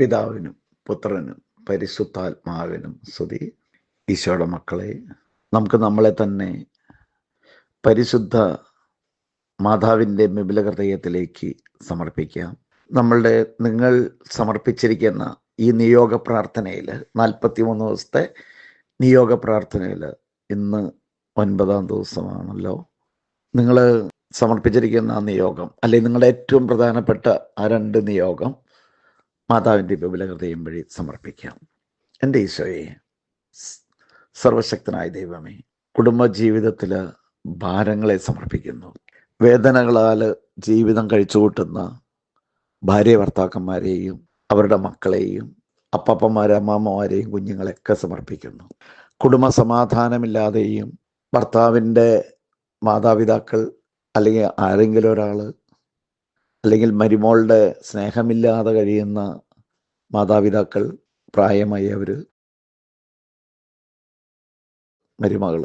പിതാവിനും പുത്രനും പരിശുദ്ധാത്മാവിനും സ്തുതി. ഈശോയുടെ മക്കളെ നമുക്ക് നമ്മളെ തന്നെ പരിശുദ്ധ മാതാവിന്റെ വിപുല ഹൃദയത്തിലേക്ക് സമർപ്പിക്കാം. നമ്മളുടെ നിങ്ങൾ സമർപ്പിച്ചിരിക്കുന്ന ഈ നിയോഗ പ്രാർത്ഥനയിൽ നാൽപ്പത്തി മൂന്ന് ദിവസത്തെ നിയോഗ പ്രാർത്ഥനയിൽ ഇന്ന് ഒൻപതാം ദിവസമാണല്ലോ. നിങ്ങൾ സമർപ്പിച്ചിരിക്കുന്ന നിയോഗം അല്ലെങ്കിൽ നിങ്ങളുടെ ഏറ്റവും പ്രധാനപ്പെട്ട ആ രണ്ട് നിയോഗം മാതാവിന്റെ വിപുല ഹൃദയം വഴി സമർപ്പിക്കാം. എന്റെ ഈശോയെ സർവശക്തനായ ദൈവമേ കുടുംബ ജീവിതത്തിൽ ഭാരങ്ങളെ സമർപ്പിക്കുന്നു. വേദനകളാൽ ജീവിതം കഴിച്ചു കൂട്ടുന്ന ഭാര്യ ഭർത്താക്കന്മാരെയും അവരുടെ മക്കളെയും അപ്പപ്പന്മാരെ അമ്മാമ്മമാരെയും കുഞ്ഞുങ്ങളെയൊക്കെ സമർപ്പിക്കുന്നു. കുടുംബ സമാധാനമില്ലാതെയും ഭർത്താവിന്റെ മാതാപിതാക്കൾ അല്ലെങ്കിൽ ആരെങ്കിലും ഒരാൾ അല്ലെങ്കിൽ മരുമോളുടെ സ്നേഹമില്ലാതെ കഴിയുന്ന മാതാപിതാക്കൾ പ്രായമായവർ മരുമകൾ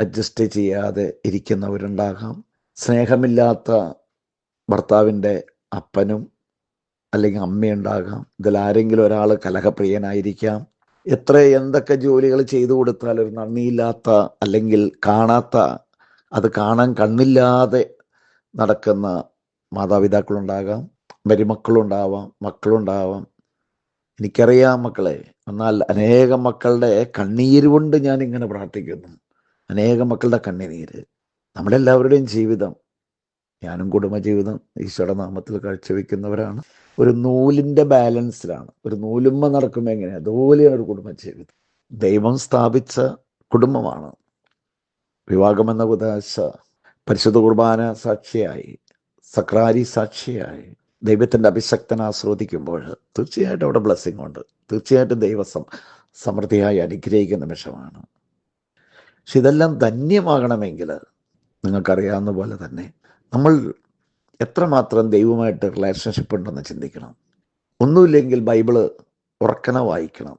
അഡ്ജസ്റ്റ് ചെയ്യാതെ ഇരിക്കുന്നവരുണ്ടാകാം. സ്നേഹമില്ലാത്ത ഭർത്താവിന്റെ അപ്പനും അല്ലെങ്കിൽ അമ്മയുണ്ടാകാം. ഇതിൽ ആരെങ്കിലും ഒരാൾ കലഹപ്രിയനായിരിക്കാം. എത്ര എന്തൊക്കെ ജോലികൾ ചെയ്തു കൊടുത്താൽ ഒരു നന്ദിയില്ലാത്ത അല്ലെങ്കിൽ കാണാത്ത അത് കാണാൻ കണ്ണില്ലാതെ നടക്കുന്ന മാതാപിതാക്കളുണ്ടാകാം മരുമക്കളുണ്ടാവാം മക്കളുണ്ടാവാം. എനിക്കറിയാം മക്കളെ എന്നാൽ അനേകം മക്കളുടെ കണ്ണീര് കൊണ്ട് ഞാൻ ഇങ്ങനെ പ്രാർത്ഥിക്കുന്നു. അനേകം മക്കളുടെ കണ്ണുനീര്. നമ്മുടെ എല്ലാവരുടെയും ജീവിതം. ഞാനും കുടുംബജീവിതം ഈശോയുടെ നാമത്തിൽ കാഴ്ചവെക്കുന്നവരാണ്. ഒരു നൂലിന്റെ ബാലൻസിലാണ്. ഒരു നൂലുമ്മ നടക്കുമ്പോൾ എങ്ങനെയാണ് അതുപോലെയാണ് ഒരു കുടുംബജീവിതം. ദൈവം സ്ഥാപിച്ച കുടുംബമാണ്. വിവാഹമെന്ന കുതാശ പരിശുദ്ധ കുർബാന സാക്ഷിയായി. സക്രാരി സാക്ഷിയായി. ദൈവത്തിന്റെ അഭിശക്തന ആസ്വദിക്കുമ്പോൾ തീർച്ചയായിട്ടും അവിടെ ബ്ലെസ്സിങ് ഉണ്ട്. തീർച്ചയായിട്ടും ദൈവസം സമൃദ്ധിയായി അനുഗ്രഹിക്കുന്ന നിമിഷമാണ്. പക്ഷെ ഇതെല്ലാം ധന്യമാകണമെങ്കിൽ നിങ്ങൾക്കറിയാവുന്ന പോലെ തന്നെ നമ്മൾ എത്രമാത്രം ദൈവമായിട്ട് റിലേഷൻഷിപ്പ് ഉണ്ടെന്ന് ചിന്തിക്കണം. ഒന്നുമില്ലെങ്കിൽ ബൈബിൾ ഉറക്കന വായിക്കണം.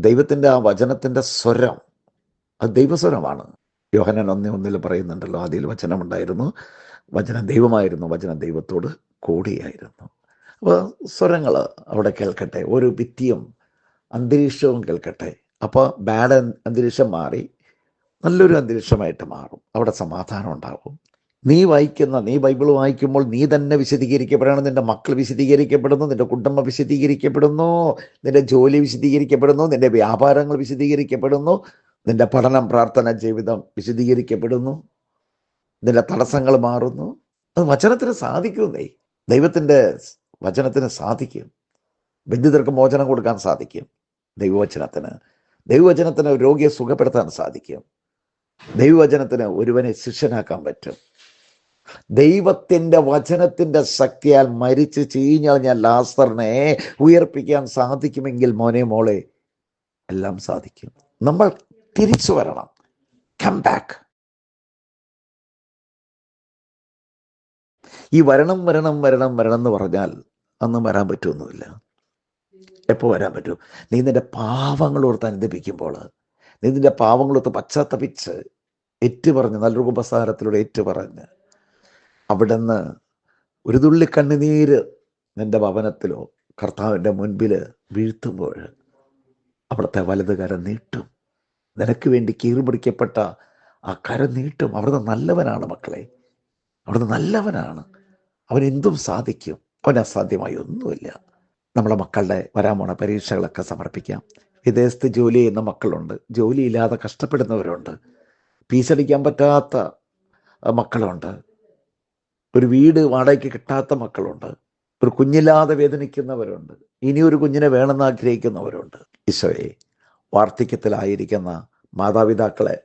ദൈവത്തിന്റെ ആ വചനത്തിന്റെ സ്വരം അത് ദൈവസ്വരമാണ്. യോഹനൻ ഒന്നേ ഒന്നിൽ പറയുന്നുണ്ടല്ലോ ആദ്യയിൽ വചനമുണ്ടായിരുന്നു വചനം ദൈവമായിരുന്നു വചന ദൈവത്തോട് കൂടിയായിരുന്നു. അപ്പോൾ സ്വരങ്ങൾ അവിടെ കേൾക്കട്ടെ ഒരു ഭിത്തിയും അന്തരീക്ഷവും കേൾക്കട്ടെ. അപ്പോൾ ബാഡ് അന്തരീക്ഷം മാറി നല്ലൊരു അന്തരീക്ഷമായിട്ട് മാറും. അവിടെ സമാധാനം ഉണ്ടാകും നീ വായിക്കുന്ന നീ ബൈബിൾ വായിക്കുമ്പോൾ നീ തന്നെ വിശദീകരിക്കപ്പെടണം. നിന്റെ മക്കൾ വിശദീകരിക്കപ്പെടുന്നു നിന്റെ കുടുംബം വിശദീകരിക്കപ്പെടുന്നു നിന്റെ ജോലി വിശദീകരിക്കപ്പെടുന്നു നിന്റെ വ്യാപാരങ്ങൾ വിശദീകരിക്കപ്പെടുന്നു നിന്റെ പഠനം പ്രാർത്ഥന ജീവിതം വിശദീകരിക്കപ്പെടുന്നു. നിന്റെ തടസ്സങ്ങൾ മാറുന്നു. അത് വചനത്തിന് സാധിക്കുന്നേ ദൈവത്തിന്റെ വചനത്തിന് സാധിക്കും. ബന്ധിതർക്ക് മോചനം കൊടുക്കാൻ സാധിക്കും ദൈവവചനത്തിന്. ദൈവവചനത്തിന് രോഗിയെ സുഖപ്പെടുത്താൻ സാധിക്കും. ദൈവവചനത്തിന് ഒരുവനെ ശിഷ്യനാക്കാൻ പറ്റും. ദൈവത്തിന്റെ വചനത്തിന്റെ ശക്തിയാൽ മരിച്ച് ചീഞ്ഞളഞ്ഞ ലാസറിനെ ഉയർപ്പിക്കാൻ സാധിക്കുമെങ്കിൽ മോനെ മോളെ എല്ലാം സാധിക്കും. നമ്മൾ തിരിച്ചു വരണം. കം ബാക്ക് ഈ വരണം വരണം വരണം വരണം എന്ന് പറഞ്ഞാൽ അന്നും വരാൻ പറ്റുമൊന്നുമില്ല എപ്പോൾ വരാൻ പറ്റും? നീ നിന്റെ പാവങ്ങൾ ഓർത്ത് അനുദപിക്കുമ്പോൾ നീ നിന്റെ പാവങ്ങളോർത്ത് പശ്ചാത്തപിച്ച് ഏറ്റുപറഞ്ഞ് നല്ലൊരു ഉപസാരത്തിലൂടെ ഏറ്റു പറഞ്ഞ് അവിടുന്ന് ഒരു തുള്ളി കണ്ണുനീര് നിന്റെ ഭവനത്തിലോ കർത്താവിന്റെ മുൻപിൽ വീഴ്ത്തുമ്പോൾ അവിടുത്തെ വലത് കരം നീട്ടും. നിനക്ക് വേണ്ടി കീറുപിടിക്കപ്പെട്ട ആ കരം നീട്ടും. അവിടുന്ന് നല്ലവനാണ് മക്കളെ. അവിടുന്ന് നല്ലവനാണ്. അവൻ എന്തും സാധിക്കും. അവൻ അസാധ്യമായി ഒന്നുമില്ല. നമ്മളെ മക്കളുടെ വരാൻ പോണ പരീക്ഷകളൊക്കെ സമർപ്പിക്കാം. വിദേശത്ത് ജോലി ചെയ്യുന്ന മക്കളുണ്ട്. ജോലിയില്ലാതെ കഷ്ടപ്പെടുന്നവരുണ്ട്. ഫീസടിക്കാൻ പറ്റാത്ത മക്കളുണ്ട്. ഒരു വീട് വാടകയ്ക്ക് കിട്ടാത്ത മക്കളുണ്ട്. ഒരു കുഞ്ഞില്ലാതെ വേദനിക്കുന്നവരുണ്ട്. ഇനി ഒരു കുഞ്ഞിനെ വേണമെന്ന് ആഗ്രഹിക്കുന്നവരുണ്ട്. ഈശോയെ വാർദ്ധക്യത്തിലായിരിക്കുന്ന മാതാപിതാക്കളെ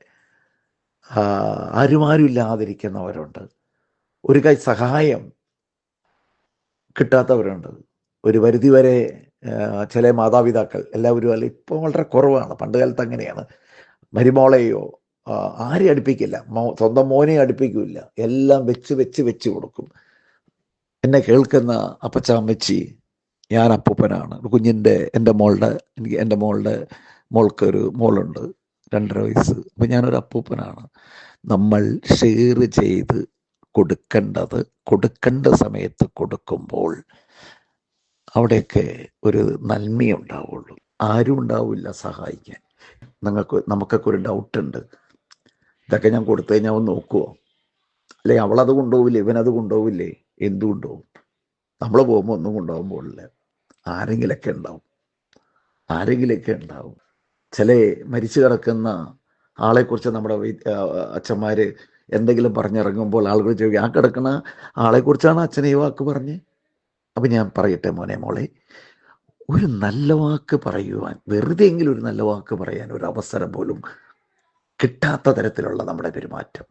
ആരുമാരും ഇല്ലാതിരിക്കുന്നവരുണ്ട്. ഒരു കൈ സഹായം കിട്ടാത്തവരുണ്ട്. ഒരു പരിധി വരെ ചില മാതാപിതാക്കൾ എല്ലാവരും അല്ല ഇപ്പോൾ വളരെ കുറവാണ്. പണ്ട് കാലത്ത് അങ്ങനെയാണ്. മരുമോളെയോ ആരെയും അടുപ്പിക്കില്ല. മോ സ്വന്തം മോനെ അടുപ്പിക്കില്ല. എല്ലാം വെച്ച് വെച്ച് വെച്ച് കൊടുക്കും. എന്നെ കേൾക്കുന്ന അപ്പച്ച അമ്മച്ചി ഞാൻ അപ്പൂപ്പനാണ്. കുഞ്ഞിന്റെ എന്റെ മോളുടെ എനിക്ക് എന്റെ മോളുടെ മോൾക്കൊരു മോളുണ്ട് രണ്ടര വയസ്സ്. അപ്പം ഞാനൊരു അപ്പൂപ്പനാണ്. നമ്മൾ ഷെയർ ചെയ്ത് കൊടുക്കേണ്ടത് കൊടുക്കേണ്ട സമയത്ത് കൊടുക്കുമ്പോൾ അവിടെയൊക്കെ ഒരു നന്മയുണ്ടാവുള്ളൂ ആരും ഉണ്ടാവില്ല സഹായിക്കാൻ. നിങ്ങൾക്ക് നമുക്കൊക്കെ ഒരു ഡൗട്ടുണ്ട്. ഇതൊക്കെ ഞാൻ കൊടുത്തു കഴിഞ്ഞാൽ അവൻ നോക്കുമോ അല്ലെ അവളത് കൊണ്ടുപോവില്ലേ ഇവനത് കൊണ്ടുപോവില്ലേ? എന്തും നമ്മൾ പോകുമ്പോൾ ഒന്നും കൊണ്ടുപോകാൻ പോകില്ല ആരെങ്കിലൊക്കെ ഉണ്ടാവും. ആരെങ്കിലൊക്കെ ഉണ്ടാവും. ചില മരിച്ചു കിടക്കുന്ന ആളെക്കുറിച്ച് നമ്മുടെ അച്ഛന്മാർ എന്തെങ്കിലും പറഞ്ഞിറങ്ങുമ്പോൾ ആളുകൾ ചോദിക്കും ആ കിടക്കുന്ന ആളെക്കുറിച്ചാണ് അച്ഛൻ ഈ വാക്ക് പറഞ്ഞ്? അപ്പം ഞാൻ പറയട്ടെ മോനെ മോളെ ഒരു നല്ല വാക്ക് പറയുവാൻ വെറുതെ എങ്കിലും ഒരു നല്ല വാക്ക് പറയാൻ ഒരു അവസരം പോലും കിട്ടാത്ത തരത്തിലുള്ള നമ്മുടെ പെരുമാറ്റം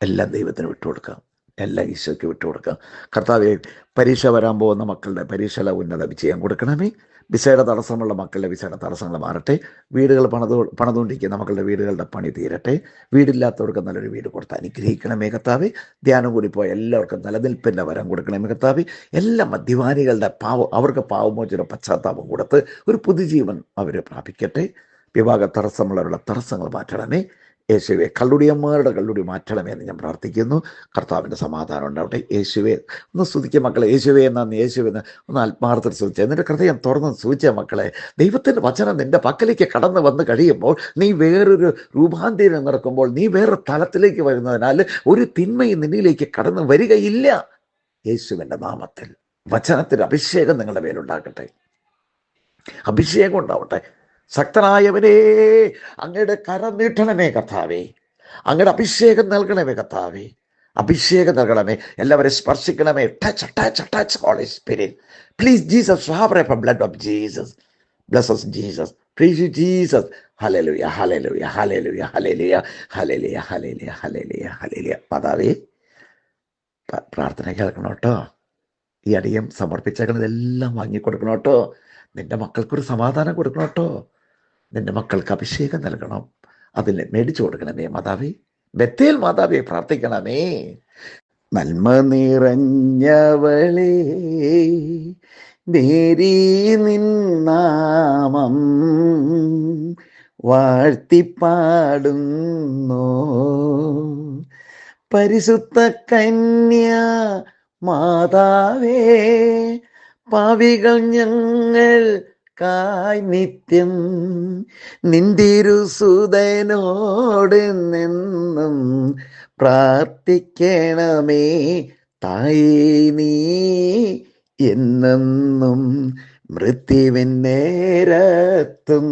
എല്ലാം ദൈവത്തിന് വിട്ടുകൊടുക്കാം. എല്ലാം ഈശോയ്ക്ക് വിട്ടുകൊടുക്കാം കർത്താവെ പരീക്ഷ വരാൻ പോകുന്ന മക്കളുടെ പരീക്ഷയിലെ ഉന്നത വിജയം കൊടുക്കണമേ. വിസയുടെ തടസ്സമുള്ള മക്കളുടെ വിസയുടെ തടസ്സങ്ങൾ മാറട്ടെ. വീടുകൾ പണത് പണിതുകൊണ്ടിരിക്കുന്ന മക്കളുടെ വീടുകളുടെ പണി തീരട്ടെ. വീടില്ലാത്തവർക്ക് നല്ലൊരു വീട് കൊടുത്ത് അനുഗ്രഹിക്കണമേ കർത്താവെ. ധ്യാനം കൂടി പോയ എല്ലാവർക്കും നിലനിൽപ്പിന്റെ വരം കൊടുക്കണമേ കർത്താവെ. എല്ലാ മദ്യപാനികളുടെ പാവം അവർക്ക് പാവമോചന പശ്ചാത്താപം കൊടുത്ത് ഒരു പുതുജീവൻ അവരെ പ്രാപിക്കട്ടെ. വിവാഹ തടസ്സമുള്ളവരുടെ തടസ്സങ്ങൾ മാറ്റണമേ. യേശുവെ കള്ളുടിയന്മാരുടെ കള്ളുടി മാറ്റണമേ എന്ന് ഞാൻ പ്രാർത്ഥിക്കുന്നു. കർത്താവിന്റെ സമാധാനം ഉണ്ടാവട്ടെ. യേശുവേ ഒന്ന് സ്തുതിക്കുക മക്കളെ. യേശുവെ എന്നാന്ന് യേശുവെ എന്ന് ഒന്ന് ആത്മാർത്ഥത്തിൽ സൂചിച്ച എന്നിട്ട് ഹൃദയം തുറന്ന് സൂചിച്ച മക്കളെ. ദൈവത്തിന്റെ വചനം നിന്റെ പക്കലേക്ക് കടന്നു വന്ന് കഴിയുമ്പോൾ നീ വേറൊരു രൂപാന്തരം നടക്കുമ്പോൾ നീ വേറെ തലത്തിലേക്ക് വരുന്നതിനാൽ ഒരു തിന്മയും നിന്നിലേക്ക് കടന്നു വരികയില്ല. യേശുവിന്റെ നാമത്തിൽ വചനത്തിന്റെ അഭിഷേകം നിങ്ങളുടെ മേലുണ്ടാകട്ടെ. അഭിഷേകം ഉണ്ടാവട്ടെ. ശക്തനായവനേ അങ്ങയുടെ കരം നീട്ടണമേ കർത്താവേ. അങ്ങയുടെ അഭിഷേകം നൽകണമേ കർത്താവേ. അഭിഷേകം നൽകണമേ. എല്ലാവരെയും സ്പർശിക്കണമേ. Touch touch touch holy spirit please Jesus blood of Jesus blesses Jesus please you Jesus hallelujah hallelujah hallelujah hallelujah, hallelujah, hallelujah, hallelujah, hallelujah. പതാവേ പ്രാർത്ഥന കേൾക്കണം കേട്ടോ ഈ അടിയം സമർപ്പിച്ചേക്കണതെല്ലാം വാങ്ങിക്കൊടുക്കണം കേട്ടോ നിന്റെ മക്കൾക്കൊരു സമാധാനം കൊടുക്കണം കേട്ടോ. നിന്റെ മക്കൾക്ക് അഭിഷേകം നൽകണം. അതിന് മേടിച്ചു കൊടുക്കണമേ മാതാവേ. ബത്തേൽ മാതാവേ പ്രാർത്ഥിക്കണമേ. നന്മ നിറഞ്ഞവളേ നേരി നിന്നാമം വാഴ്ത്തിപ്പാടുന്നു. പരിശുദ്ധ കന്യ മാതാവേ പാവികൾ ഞങ്ങൾ കായ് നിത്യം നിന്തിരുസുതനോട് നിന്നും പ്രാർത്ഥിക്കണമേ. തായേ നീ എന്നെന്നും മൃത്യുവിൻ നേരത്തും.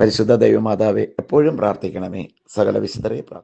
പരിശുദ്ധ ദൈവമാതാവെ എപ്പോഴും പ്രാർത്ഥിക്കണമേ. സകല വിശുദ്ധരെ പ്രാർത്ഥിക്കും.